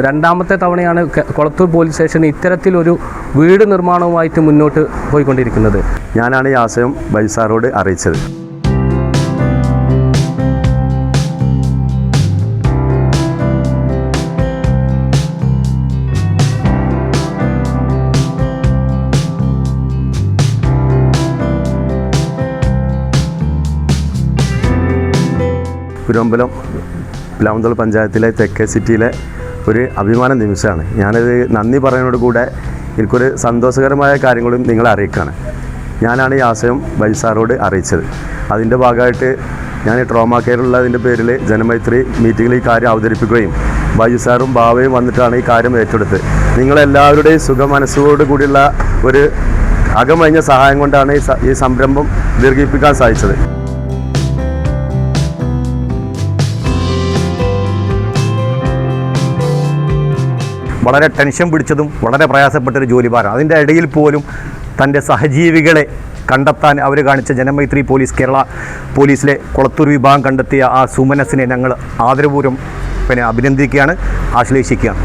രണ്ടാമത്തെ തവണയാണ് Kolathur police station ഇത്തരത്തിലൊരു വീട് നിർമ്മാണവുമായിട്ട് മുന്നോട്ട് പോയിക്കൊണ്ടിരിക്കുന്നത്. ഞാനാണ് ഈ ആശയം ബൈസാറോട് അറിയിച്ചത്. കുരമ്പലം പിലാമന്തോൾ പഞ്ചായത്തിലെ തെക്കേ സിറ്റിയിലെ ഒരു അഭിമാന നിമിഷമാണ്. ഞാനത് നന്ദി പറയുന്നതോട് കൂടെ എനിക്കൊരു സന്തോഷകരമായ കാര്യങ്ങളും നിങ്ങളെ അറിയിക്കുകയാണ്. ഞാനാണ് ഈ ആശയം വൈസാറോട് അറിയിച്ചത്. അതിന്റെ ഭാഗമായിട്ട് ഞാൻ ട്രോമ കെയറുള്ളതിന്റെ പേരിൽ ജനമൈത്രി മീറ്റിങ്ങിൽ ഈ കാര്യം അവതരിപ്പിക്കുകയും ബൈജു സാറും വന്നിട്ടാണ് ഈ കാര്യം ഏറ്റെടുത്തത്. നിങ്ങളെല്ലാവരുടെയും സുഖമനസ്സോടു കൂടിയുള്ള ഒരു അകമഴിഞ്ഞ സഹായം കൊണ്ടാണ് ഈ സംരംഭം ദീർഘിപ്പിക്കാൻ സാധിച്ചത്. വളരെ ടെൻഷൻ പിടിച്ചതും വളരെ പ്രയാസപ്പെട്ടൊരു ജോലിഭാരം അതിന്റെ ഇടയിൽ പോലും തന്റെ സഹജീവികളെ കണ്ടെത്താൻ അവർ കാണിച്ച ജനമൈത്രി പോലീസ് കേരള പോലീസിലെ കൊളത്തൂർ വിഭാഗം കണ്ടെത്തിയ ആ സുമനസിനെ ഞങ്ങൾ ആദരപൂർവം പിന്നെ അഭിനന്ദിക്കുകയാണ് ആശ്ലേഷിക്കുകയാണ്.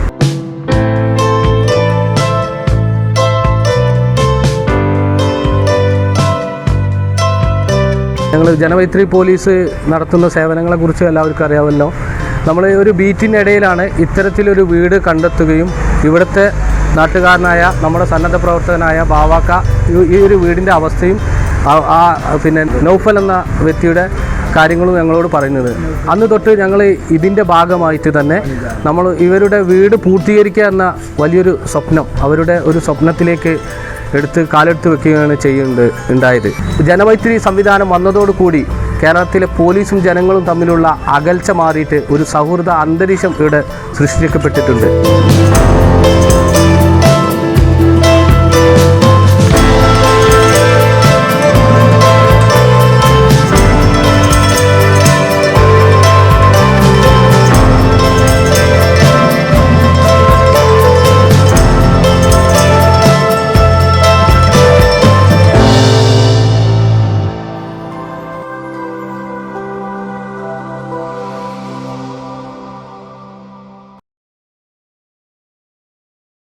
ഞങ്ങൾ ജനമൈത്രി പോലീസ് നടത്തുന്ന സേവനങ്ങളെക്കുറിച്ച് എല്ലാവർക്കും അറിയാമല്ലോ. നമ്മൾ ഒരു ബീറ്റിന്റെ ഇടയിലാണ് ഇത്തരത്തിലൊരു വീട് കണ്ടെത്തുകയും ഇവിടുത്തെ നാട്ടുകാരനായ നമ്മുടെ സന്നദ്ധ പ്രവർത്തകനായ ബാവാക്ക ഈ- ഒരു വീടിന്റെ അവസ്ഥയും ആ പിന്നെ നൗഫൽ എന്ന വ്യക്തിയുടെ കാര്യങ്ങളും ഞങ്ങളോട് പറയുന്നത്. അന്ന് തൊട്ട് ഞങ്ങൾ ഇതിന്റെ ഭാഗമായിട്ട് തന്നെ നമ്മൾ ഇവരുടെ വീട് പൂർത്തീകരിക്കുക എന്ന വലിയൊരു സ്വപ്നം അവരുടെ ഒരു സ്വപ്നത്തിലേക്ക് എടുത്ത് കാലെടുത്ത് വെക്കുകയാണ് ചെയ്യുന്നത് ഉണ്ടായത്. ജനമൈത്രി സംവിധാനം വന്നതോടുകൂടി കേരളത്തിലെ പോലീസും ജനങ്ങളും തമ്മിലുള്ള അകൽച്ച മാറിയിട്ട് ഒരു സൗഹൃദ അന്തരീക്ഷം ഇവിടെ സൃഷ്ടിക്കപ്പെട്ടിട്ടുണ്ട്.